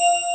you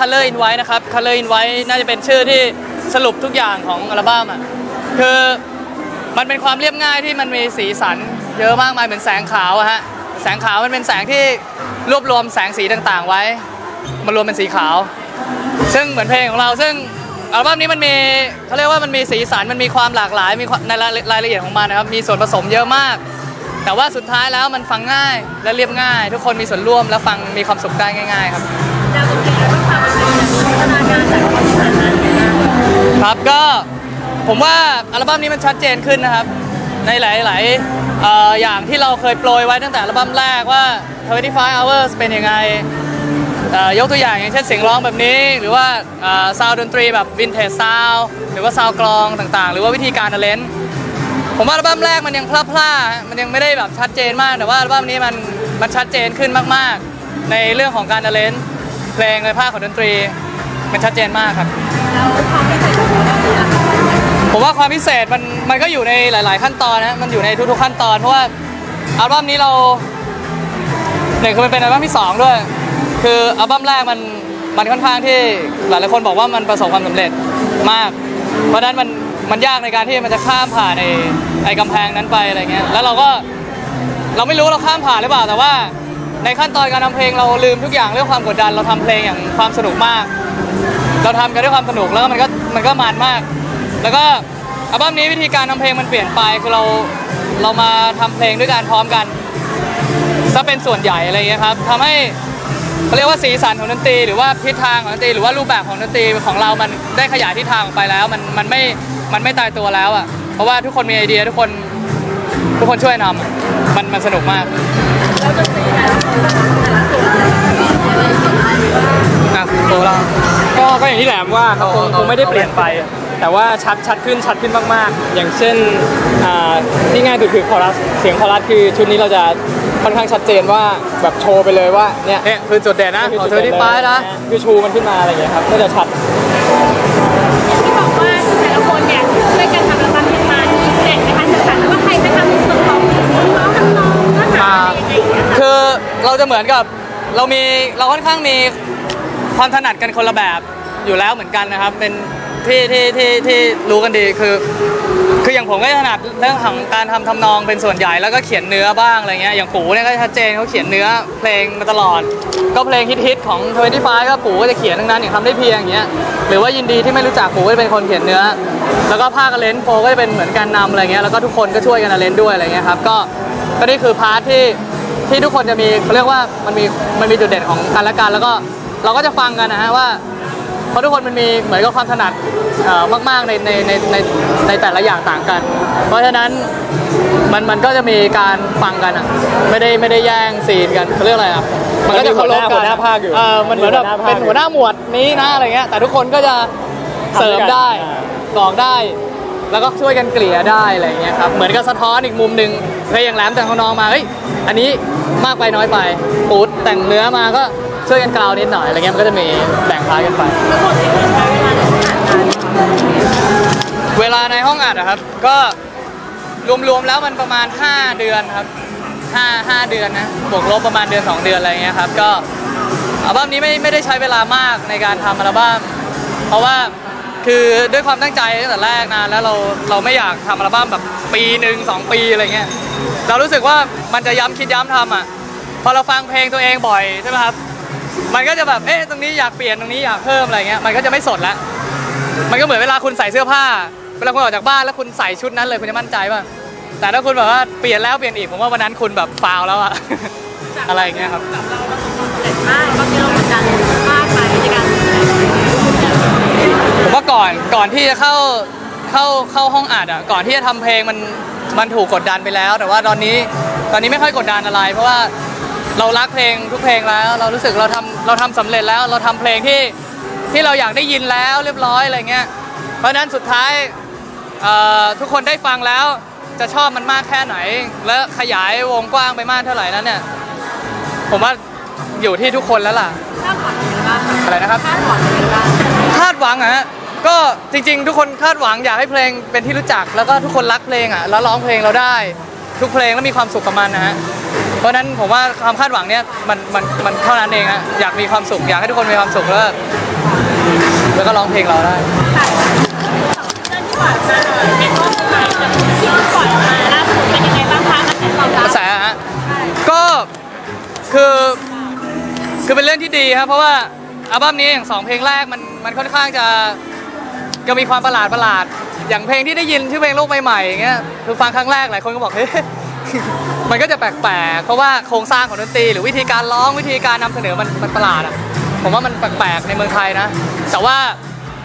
Color in White นะครับ Color in White น่าจะเป็นชื่อที่สรุปทุกอย่างของอัลบั้มอะคือมันเป็นความเรียบง่ายที่มันมีสีสันเยอะมากมายเหมือนแสงขาวอะฮะแสงขาวมันเป็นแสงที่รวบรวมแสงสีต่างๆ ไว้มารวมเป็นสีขาว ซึ่งเหมือนเพลงของเราซึ่งอัลบั้มนี้มันมีเขาเรียกว่ามันมีสีสันมันมีความหลากหลายมีในรายละเอียดของมันนะครับมีส่วนผสมเยอะมาก แต่ว่าสุดท้ายแล้วมันฟังง่ายและเรียบง่าย ทุกคนมีส่วนร่วมและฟังมีความสุขได้ง่าย ๆ ครับ คแล้วต้องพาไปเป็นแบบพัฒนาการจากความสัมพันธ์นั้นนะครับก็ผมว่าอัลบั้มนี้มันชัดเจนขึ้นนะครับ ในหลายๆเอ่ออย่างที่เราเคยโปรยไว้ตั้งแต่อัลบั้มแรกว่า 25 hours เป็นยังไงเอ่อยกตัวอย่างอย่างเช่นเสียงร้องแบบนี้ หรือว่าซาวดนตรีแบบวินเทจซาวหรือว่าซาวกลองต่างๆ หรือว่าวิธีการเลนผมว่าอัลบั้มแรกมันยังพลาๆมันยังไม่ได้แบบชัดเจนมาก แต่ว่าอัลบั้มนี้มันมันชัดเจนขึ้นมากๆ ในเรื่องของการเลน เพลงในภาคของดนตรี มันชัดเจนมากครับแล้วความพิเศษของอัลบั้มนี้นะคะผมว่าความพิเศษมันมันก็อยู่ในหลาย ๆ ขั้นตอนนะ มันอยู่ในทุกๆขั้นตอน เพราะว่าอัลบั้มนี้เราหนึ่งคือมันเป็นอัลบั้มที่สองด้วย คืออัลบั้มแรกมันมันค่อนข้างที่หลายๆคนบอกว่ามันประสบความสำเร็จมาก เพราะฉะนั้นมันมันยากในการที่มันจะข้ามผ่านไอ้ไอ้กำแพงนั้นไปอะไรเงี้ย แล้วเราก็เราไม่รู้เราข้ามผ่านหรือเปล่าแต่ว่า ในขั้นตอนการทำเพลงเราลืมทุกอย่างเรื่องความกดดัน เราทำเพลงอย่างความสนุกมาก เราทำกันด้วยความสนุกแล้วก็มันก็มันก็มันมาก แล้วก็อัลบั้มนี้วิธีการทำเพลงมันเปลี่ยนไปคือเราเรามาทำเพลงด้วยกันพร้อมกันซะเป็นส่วนใหญ่อะไรเงี้ยครับทำให้เขาเรียกว่าสีสันของดนตรีหรือว่าทิศทางของดนตรีหรือว่ารูปแบบของดนตรีของเรามันได้ขยายทิศทางออกไปแล้ว มันมันไม่มันไม่ตายตัวแล้วอะเพราะว่าทุกคนมีไอเดียทุกคนทุกคนช่วยทำอะมันมันสนุกมาก รีแต่ละคนแต่ละส่วนอะไรอย่างเงี้ยอะโตเราก็ก็อย่างที่แหลมว่าครับคงเอาคงไม่ได้เปลี่ยนไป แต่ว่าชัดชัดขึ้นชัดขึ้นมากๆ อย่างเช่นอ่าที่ง่ายสุดคือคอรัสเสียงคอรัสคือชุดนี้เราจะค่อนข้างชัดเจนว่าแบบโชว์ไปเลยว่าเนี่ยเนี่ยคือจุดเด่นนะของเธอที่ฟ้านะคือชูมันขึ้นมาอะไรอย่างเงี้ยครับก็จะชัดอย่างที่บอกว่าแต่ละคนเนี่ยช่วยกันทำอัลบั้มขึ้นมามีแบ่งในการสื่อสารว่าใครจะทำในส่วนของน้องทำนองเนื้อหาอะไรยังไงอย่างเงี้ยค่ะคือ เราจะเหมือนกับเรามีเราค่อนข้างมีความถนัดกันคนละแบบอยู่แล้วเหมือนกันนะครับ เป็นที่ที่ที่ที่รู้กันดีคือ คืออย่างผมก็ถนัดเรื่องของการทำทำนองเป็นส่วนใหญ่แล้วก็เขียนเนื้อบ้างอะไรเงี้ยอย่างปู่เนี่ยก็ชัดเจนเขาเขียนเนื้อเพลงมาตลอด ก็เพลงฮิตๆของ25ก็ปู่ก็จะเขียนทั้งนั้นอย่างทำได้เพียงอย่างเงี้ยหรือว่ายินดีที่ไม่รู้จักปู่ก็จะเป็นคนเขียนเนื้อ แล้วก็ภาคเลนโฟก็จะเป็นเหมือนการนำอะไรเงี้ยแล้วก็ทุกคนก็ช่วยกันเลนด้วยอะไรเงี้ยครับก็ก็นี่คือพาร์ทที่ ที่ทุกคนจะมีเขาเรียกว่ามันมีมันมีจุดเด่นของกันและกันแล้วก็เราก็จะฟังกันนะฮะว่าเพราะทุกคนมันมีเหมือนกับความถนัดเอ่อมากๆในในในในในแต่ละอย่างต่างกัน เพราะฉะนั้นมันมันก็จะมีการฟังกันอะไม่ได้ไม่ได้แย่งซีนกันเขาเรียกอะไรอะมันก็จะเคารพหักัวนหน้าภาคอยู่เออมันเหมือนแบบมีหัวหน้าภาคเป็นหัวหน้าหมวดนี้นะอะไรเงี้ยแต่ทุกคนก็จะเสริมได้อ่าบอกได้ แล้วก็ช่วยกันเกลี่ยได้อะไรเงี้ยครับเหมือนกับสะท้อนอีกมุมหนึ่งเฮ้ยอย่างแหลมแต่งของน้องมาเฮ้ยอันนี้มากไปน้อยไปปูดแต่งเนื้อมาก็ช่วยกันกล่าวนิดหน่อยอะไรเงี้ยมันก็จะมีแบ่งพาร์กันไป เวลาในห้องอัดอะครับ ก็รวมๆแล้วมันประมาณ 5 เดือนครับ5 5เดือนนะบวกลบประมาณเดือน 2 เดือนอะไรเงี้ยครับก็อัลบั้มนี้ไม่ไม่ได้ใช้เวลามากในการทำอัลบั้มเพราะว่า คือด้วยความตั้งใจตั้งแต่แรกนานแล้วเราเราไม่อยากทำอัลบั้มแบบปีหนึ่งสองปีอะไรเงี้ยเรารู้สึกว่ามันจะย้ำคิดย้ำทำอะพอเราฟังเพลงตัวเองบ่อยใช่ไหมครับมันก็จะแบบเอ๊ะตรงนี้อยากเปลี่ยนตรงนี้อยากเพิ่มอะไรเงี้ยมันก็จะไม่สดล้วมันก็เหมือนเวลาคุณใส่เสื้อผ้าเวลาคุณออกจากบ้านแล้วคุณใส่ชุดนั้นเลยคุณจะมั่นใจป่ะแต่ถ้าคุณแบบว่าเปลี่ยนแล้วเปลี่ยนอีกผมว่าวันนั้นคุณแบบฟาวแล้วอะ อะไรอย่างเงี้ยครับเราเราสำเร็จมากบางทีเรากดดันกไปใน ก่อนก่อนที่จะเข้าเข้าเข้าห้องอัดอะก่อนที่จะทำเพลงมันมันถูกกดดันไปแล้ว แต่ว่าตอนนี้ตอนนี้ไม่ค่อยกดดันอะไร เพราะว่าเรารักเพลงทุกเพลงแล้ว เรารู้สึกเราทำเราทำสำเร็จแล้วเราทำเพลงที่ที่เราอยากได้ยินแล้วเรียบร้อยอะไรเงี้ยเพราะฉะนั้นสุดท้ายเอ่อทุกคนได้ฟังแล้วจะชอบมันมากแค่ไหน และขยายวงกว้างไปมากเท่าไหร่นั้นเนี่ยผมว่าอยู่ที่ทุกคนแล้วล่ะคาดหวังยังไงบ้างคะอะไรนะครับคาดหวังยังไงบ้างคาดหวังอะฮะ ก็จริง ๆ ทุกคนคาดหวังอยากให้เพลงเป็นที่รู้จัก แล้วก็ทุกคนรักเพลงอะแล้วร้องเพลงเราได้ ทุกเพลงแล้วมีความสุขกับมันนะฮะเพราะฉะนั้นผมว่าความคาดหวังเนี้ยมันมันมันเท่านั้นเองฮะอยากมีความสุขอยากให้ทุกคนมีความสุขแล้วแล้วก็ร้องเพลงเราได้ค่ะเรื่องที่ปล่อยมาเลยเป็นรอบใหม่กับที่ปล่อยมาล่าสุดเป็นยังไงบ้างคะกระแสตอบรับกระแสอะฮะก็คือคือเป็นเรื่องที่ดีครับเพราะว่าอัลบั้มนี้อย่างสองเพลงแรกมันมันค่อนข้างจะ ก็มีความประหลาดประหลาด อย่างเพลงที่ได้ยินชื่อเพลงโลกใหม่ๆอย่างเงี้ยคือฟังครั้งแรกหลายคนก็บอกเฮ้ยมันก็จะแปลกๆเพราะว่าโครงสร้างของดนตรีหรือวิธีการร้องวิธีการนำเสนอมันมันประหลาดอะผมว่ามันแปลกๆในเมืองไทยนะ แต่ว่า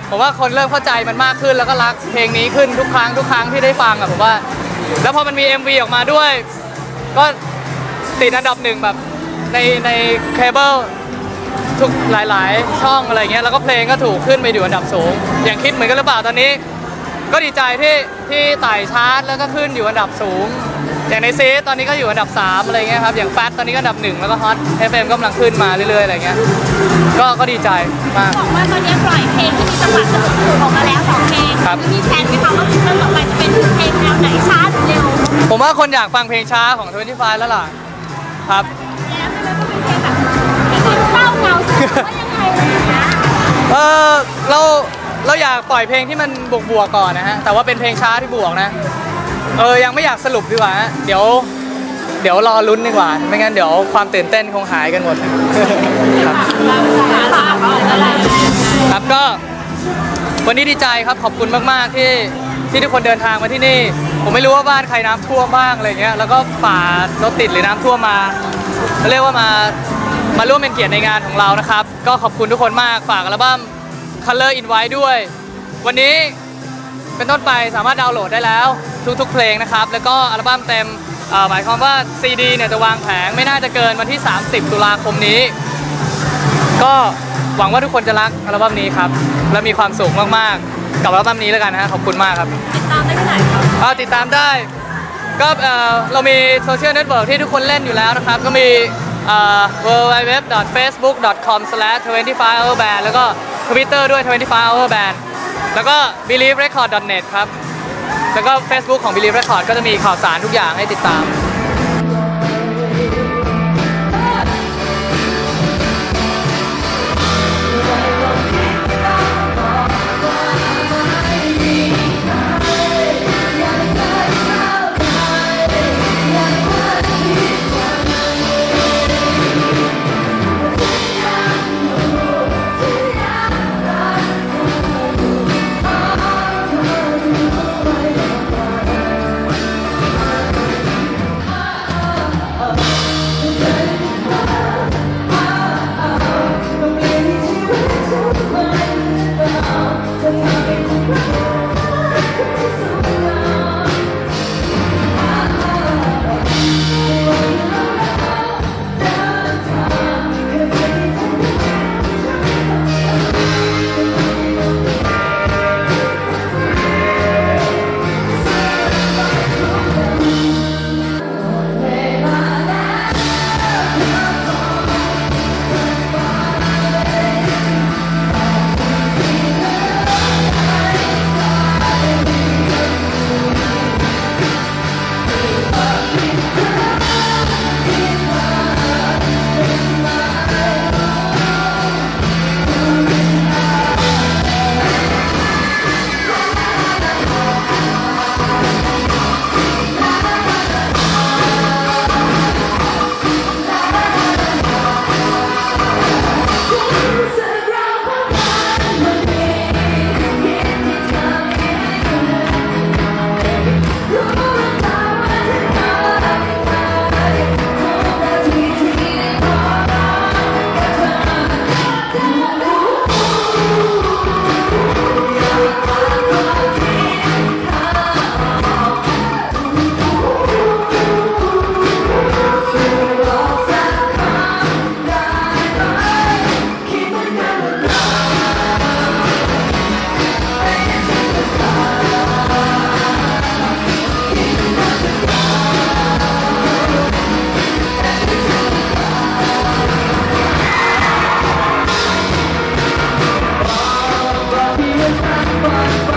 ผมว่าคนเริ่มเข้าใจมันมากขึ้นแล้วก็รักเพลงนี้ขึ้นทุกครั้งทุกครั้งที่ได้ฟังอะผมว่า แล้วพอมันมี MV ออกมาด้วย ก็ติดอันดับหนึ่งแบบในในเคเบิล ทุกหลาย ๆ ช่องอะไรเงี้ยแล้วก็เพลงก็ถูกขึ้นไปอยู่อันดับสูง อย่างคิดเหมือนกันหรือเปล่าตอนนี้ ก็ดีใจที่ที่ไต่ชาร์ตแล้วก็ขึ้นอยู่อันดับสูง อย่างในซีตอนนี้ก็อยู่อันดับ 3 อะไรเงี้ยครับอย่างแฟตตอนนี้ก็อันดับหนึ่งแล้วก็ฮอต FM ก็กำลังขึ้นมาเรื่อย ๆ อะไรเงี้ยก็ก็ดีใจมาก บอกว่าตอนนี้ปล่อยเพลงที่มีจังหวะสนุกๆออกมาแล้วสองเพลงครับ มีแผนไหมคะว่าซิงเกิลต่อไปจะเป็นเพลงแนวไหนช้าหรือเร็วผมว่าคนอยากฟังเพลงช้าของ25แล้วล่ะครับ เออเราเราอยากปล่อยเพลงที่มันบวกบวกก่อนนะฮะแต่ว่าเป็นเพลงช้าที่บวกนะ เออยังไม่อยากสรุปดีกว่าฮะเดี๋ยว เดี๋ยวรอลุ้นดีกว่า ไม่งั้นเดี๋ยวความตื่นเต้นคงหายกันหมดครับครับก็วันนี้ดีใจครับขอบคุณมากๆที่ที่ทุกคนเดินทางมาที่นี่ ผมไม่รู้ว่าบ้านใครน้ำท่วมบ้างอะไรเงี้ยแล้วก็ฝ่ารถติดหรือน้ำท่วมมาเรียกว่ามา มาร่วมเป็นเกียรติในงานของเรานะครับ ก็ขอบคุณทุกคนมากฝากอัลบั้ม Color Invite ด้วย วันนี้เป็นต้นไปสามารถดาวน์โหลดได้แล้วทุกๆ เพลงนะครับ แล้วก็อัลบั้มเต็มเอ่อหมายความว่า CD เนี่ยจะวางแผงไม่น่าจะเกินวันที่ 30 ตุลาคมนี้ ก็หวังว่าทุกคนจะรักอัลบั้มนี้ครับ และมีความสุขมากๆ กับอัลบั้มนี้แล้วกันนะฮะขอบคุณมากครับ ติดตามได้ที่ไหนครับก็ติดตามได้ ก็เอ่อเรามีโซเชียลเน็ตเวิร์กที่ทุกคนเล่นอยู่แล้วนะครับ ก็มี www.facebook.com/25hourband แล้วก็ Twitter ด้วย 25hourband แล้วก็ believerecord.net ครับ แล้วก็ Facebook ของ Believe Record ก็จะมีข่าวสารทุกอย่างให้ติดตาม bye.